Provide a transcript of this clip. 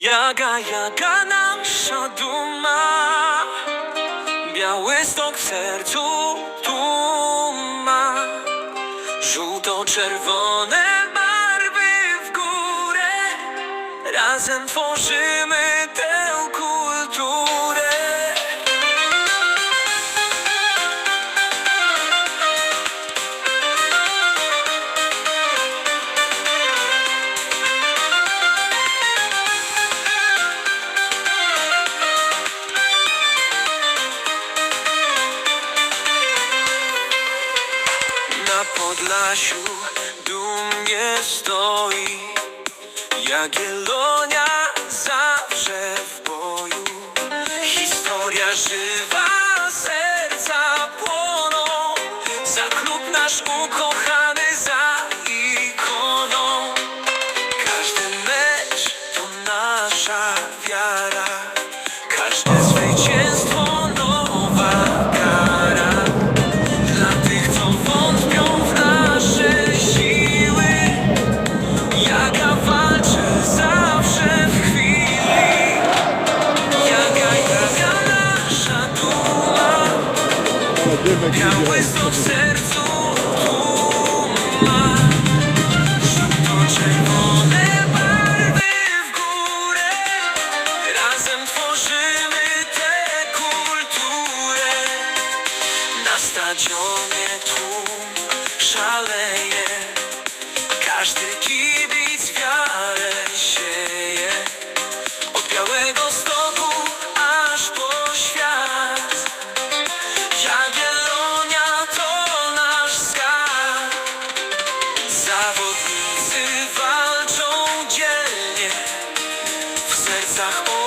Jaga, jaga nasza duma. Białystok w sercu tu ma Żółto-czerwone barwy w górę. Razem tworzymy Podlasiu dumnie stoi. Jagiellonia zawsze w boju. Historia żywa, serca płoną. Za klub nasz ukochany, za ikoną. Każdy mecz to nasza wiara. Każde Białystok w sercu duma Żółto-czerwone barwy w górę. Razem tworzymy tę kulturę. Na stadionie tłum szaleje. Każdy kibic dag op.